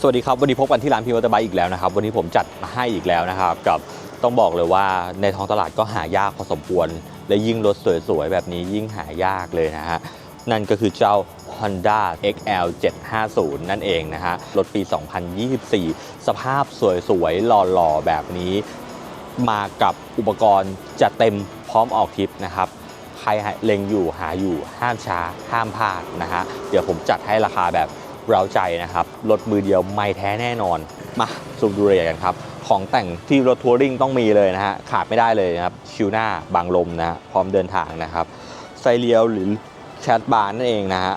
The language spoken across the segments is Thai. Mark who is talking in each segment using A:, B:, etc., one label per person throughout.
A: สวัสดีครับ วันนี้พบกันที่ร้านพีมอเตอร์ไบค์อีกแล้วนะครับ วันนี้ผมจัดมาให้อีกแล้วนะครับ กับต้องบอกเลยว่าในท้องตลาดก็หายากพอสมควร และยิ่งรถสวยๆ แบบนี้ยิ่งหายากเลยนะฮะ นั่นก็คือเจ้า Honda XL 750 นั่นเองนะฮะ รถปี 2024 สภาพสวยๆ หล่อๆ แบบนี้ มากับอุปกรณ์จัดเต็มพร้อมออกทริปนะครับใครเล็งอยู่หาอยู่ห้ามช้าห้ามพลาดนะฮะเดี๋ยวผมจัดให้ราคาแบบ เร้าใจนะครับ รถมือเดียวไม่แท้แน่นอน มาสูบดูรายละเอียดกันครับ ของแต่งที่รถทัวริงต้องมีเลยนะฮะ ขาดไม่ได้เลยนะครับ ชิวหน้าบางลมนะฮะพร้อมเดินทางนะครับ ไซเลียวหรือแคดบาร์นั่นเองนะฮะ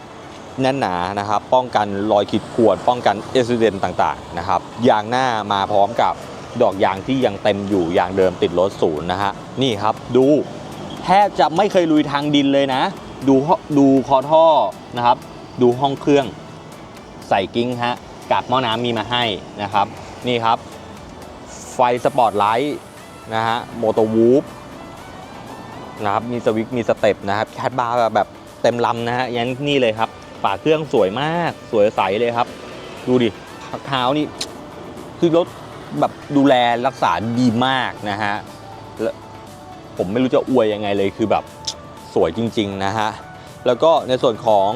A: แน่นหนานะครับ ป้องกันรอยขีดข่วน ป้องกันอุบิเหตุต่างๆนะครับยางหน้ามาพร้อมกับดอกยางที่ยังเต็มอยู่ยางเดิมติดรถศูนย์นะฮะนี่ครับดูแทบจะไม่เคยลุยทางดินเลยนะ ดูดูคอท่อนะครับ ดูห้องเครื่อง ใส่กิ้งฮะกากหม้อน้ำมีมาให้นะครับ นี่ครับ ไฟสปอตไลท์นะฮะโมโตวูฟนะครับมีสวิตมีสเต็ปนะครับแคดบาร์แบบเต็มลำนะฮะยันนี่เลยครับฝาเครื่องสวยมากสวยใสเลยครับ ดูดิเท้านี่คือรถแบบดูแลรักษาดีมากนะฮะแล้วผมไม่รู้จะอวยยังไงเลยคือแบบสวยจริง ๆ นะฮะ แล้วก็ในส่วนของ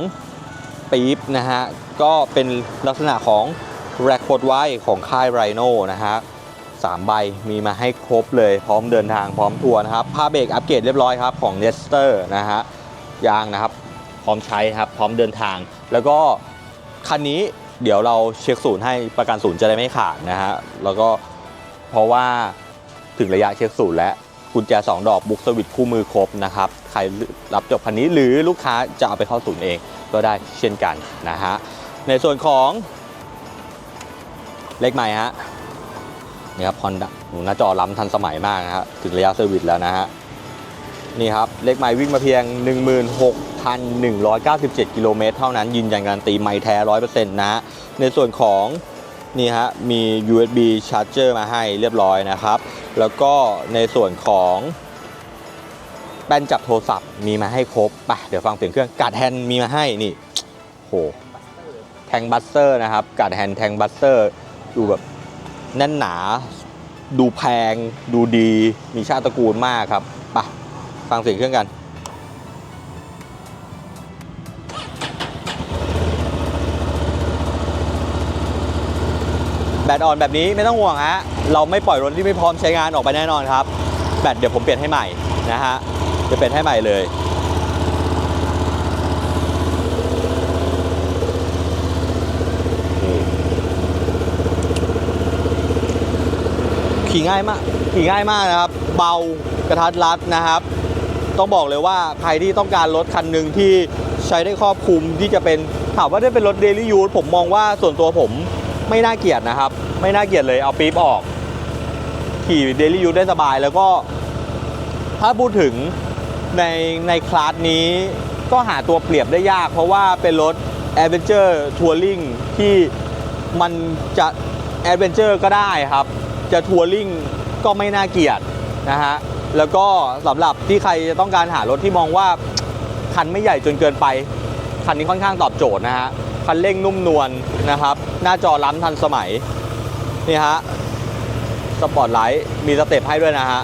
A: ปี๊บนะฮะ ก็เป็นลักษณะของแร็กโคดไว้ของค่ายไรโน่นะฮะสามใบมีมาให้ครบเลยพร้อมเดินทางพร้อมทัวร์นะครับผ้าเบรกอัปเกรดเรียบร้อยครับของเนสเตอร์นะฮะยางนะครับ พร้อมใช้ครับพร้อมเดินทาง แล้วก็คันนี้เดี๋ยวเราเช็คศูนย์ให้ประกันศูนย์จะได้ไม่ขาดนะฮะแล้วก็เพราะว่าถึงระยะเช็คศูนย์แล้วกุญแจสองดอกบุกสวิตคู่มือครบนะครับ ใครรับจบคันนี้หรือลูกค้าจะเอาไปเข้าศูนย์เอง ก็ได้เช่นกันนะฮะในส่วนของเลขใหม่ฮะนี่ครับฮอนด้าหน้าจอล้ำทันสมัยมากนะฮะถึงระยะเซอร์วิสแล้วนะฮะนี่ครับเลขใหม่วิ่งมาเพียง 16,197 กิโลเมตรเท่านั้นยืนยันการันตีไม่แท้ 100%นะฮะในส่วนของนี่ฮะมี USB charger มาให้เรียบร้อยนะครับ แล้วก็ในส่วนของ แป้นจับโทรศัพท์มีมาให้ครบไปเดี๋ยวฟังเสียงเครื่องการ์ดแฮนด์มีมาให้นี่โหแทงบัสเตอร์นะครับการ์ดแฮนด์แทงบัสเตอร์ดูแบบแน่นหนา ดูแพง ดูดีมีชาติตระกูลมากครับไปฟังเสียงเครื่องกันแบตอ่อนแบบนี้ไม่ต้องห่วงฮะ เราไม่ปล่อยรถที่ไม่พร้อมใช้งานออกไปแน่นอนครับ แบตเดี๋ยวผมเปลี่ยนให้ใหม่นะฮะ จะเปลี่ยนให้ใหม่เลย ขี่ง่ายมาก ขี่ง่ายมากนะครับ เบากระทัดรัดนะครับ ต้องบอกเลยว่าใครที่ต้องการรถคันหนึ่งที่ใช้ได้ครอบคลุมที่จะเป็นถามว่าได้เป็นรถเดลี่ยูสผมมองว่าส่วนตัวผมไม่น่าเกลียดนะครับ ไม่น่าเกลียดเลยเอาปี๊บออก ขี่เดลี่ยูสได้สบายแล้วก็ถ้าพูดถึง ในในคลาสนี้ก็หาตัวเปรียบได้ยาก เพราะว่าเป็นรถ a d v e n t u r e Touring ที่มันจะ a d v e n t u r e ก็ได้ครับ จะทัวริงก็ไม่น่าเกลียดนะฮะ แล้วก็สำหรับที่ใครจะต้องการหารถที่มองว่า คันไม่ใหญ่จนเกินไป คันนี้ค่อนข้างตอบโจทย์นะฮะ คันเร่งนุ่มนวลนะครับ หน้าจอล้ำทันสมัย นี่ฮะ สปอร์ตไลท์มีสเต็ปให้ด้วยนะฮะ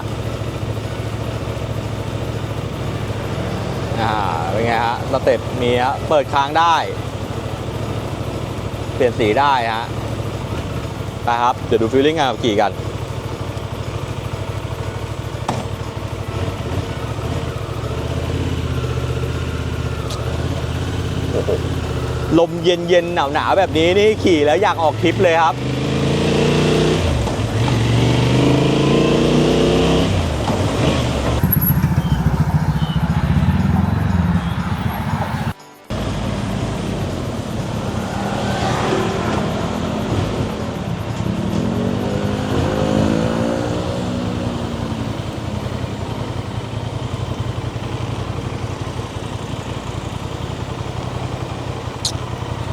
A: อ่าเป็นไงฮะสเต็ปมีฮะเปิดค้างได้ เปลี่ยนสีได้ฮะไปครับ เดี๋ยวดูฟีลลิ่งงานขับขี่กันโอ้โหลมเย็นเย็นหนาวหนาวๆแบบนี้นี่ขี่แล้วอยากออกทริปเลยครับ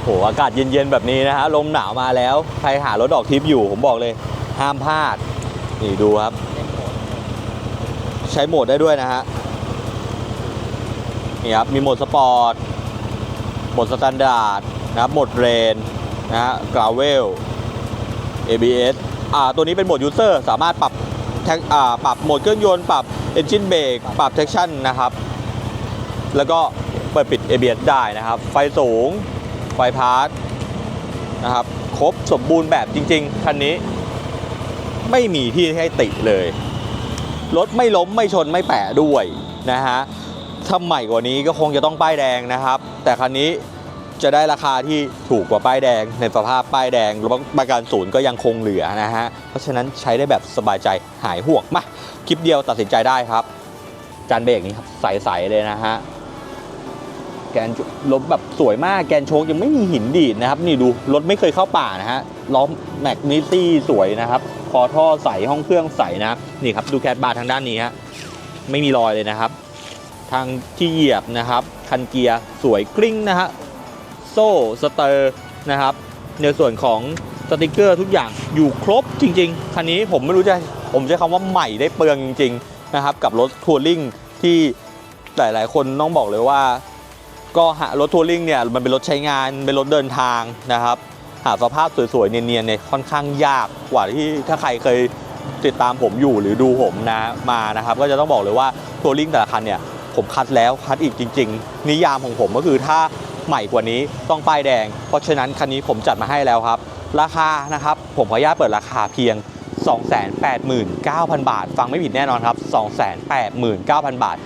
A: โหอากาศเย็นๆแบบนี้นะฮะลมหนาวมาแล้วใครหารถออกทริปอยู่ผมบอกเลย ห้ามพลาด นี่ดูครับ ใช้โหมดได้ด้วยนะฮะนี่ครับมีโหมดสปอร์ตโหมดสแตนดาร์ดนะครับโหมดเรนนะฮะกราวเวล ABS อ่าตัวนี้เป็นโหมด User สามารถปรับแท็กอ่าปรับโหมดเครื่องยนต์ปรับ Engine Brake ปรับ Traction นะครับ แล้วก็เปิดปิด ABS ได้นะครับ ไฟสูง ไฟพาร์ทนะครับครบสมบูรณ์แบบจริง ๆ คันนี้ ไม่มีที่ให้ติเลย รถไม่ล้มไม่ชนไม่แปะด้วยนะฮะถ้าใหม่กว่านี้ก็คงจะต้องป้ายแดงนะครับ แต่คันนี้จะได้ราคาที่ถูกกว่าป้ายแดง ในสภาพป้ายแดงรถประกันศูนย์ก็ยังคงเหลือนะฮะ เพราะฉะนั้นใช้ได้แบบสบายใจหายห่วงมาคลิปเดียวตัดสินใจได้ครับ จานเบรกนี้ครับใสๆเลยนะฮะ แกนรถแบบสวยมากแกนโชคยังไม่มีหินดีดนะครับ นี่ดูรถไม่เคยเข้าป่านะฮะล้อแม็กนิตี้สวยนะครับคอท่อใสห้องเครื่องใสนะนี่ครับดูแคดบาร์ทางด้านนี้ฮะไม่มีรอยเลยนะครับ ทางที่เหยียบนะครับ คันเกียร์สวยกริ้งนะฮะโซ่สเตอร์นะครับ ในส่วนของสติกเกอร์ทุกอย่างอยู่ครบจริง ๆ คันนี้ผมไม่รู้จะผมใช้คำว่าใหม่ได้เปลืองจริง ๆ นะครับ กับรถทัวริงที่หลาย ๆ คนต้องบอกเลยว่า ก็หารถทัวริงเนี่ยมันเป็นรถใช้งานเป็นรถเดินทางนะครับหาสภาพสวยๆเนียนๆเนี่ยค่อนข้างยากกว่าที่ถ้าใครเคยติดตามผมอยู่หรือดูผมนะมานะครับ ก็จะต้องบอกเลยว่าทัวริงแต่ละคันเนี่ยผมคัดแล้วคัดอีกจริง ๆ นิยามของผมก็คือถ้าใหม่กว่านี้ต้องป้ายแดง เพราะฉะนั้นคันนี้ผมจัดมาให้แล้วครับ ราคานะครับผมขออนุญาตเปิดราคาเพียง 289,000 บาท ฟังไม่ผิดแน่นอนครับ 289,000 บาท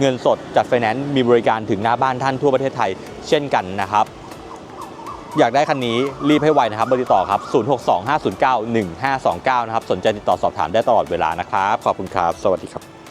A: เงินสดจัดไฟแนนซ์มีบริการถึงหน้าบ้านท่านทั่วประเทศไทยเช่นกันนะครับ อยากได้คันนี้รีบให้ไวนะครับเบอร์ติดต่อครับ 0625091529 นะครับ สนใจติดต่อสอบถามได้ตลอดเวลานะครับ ขอบคุณครับ สวัสดีครับ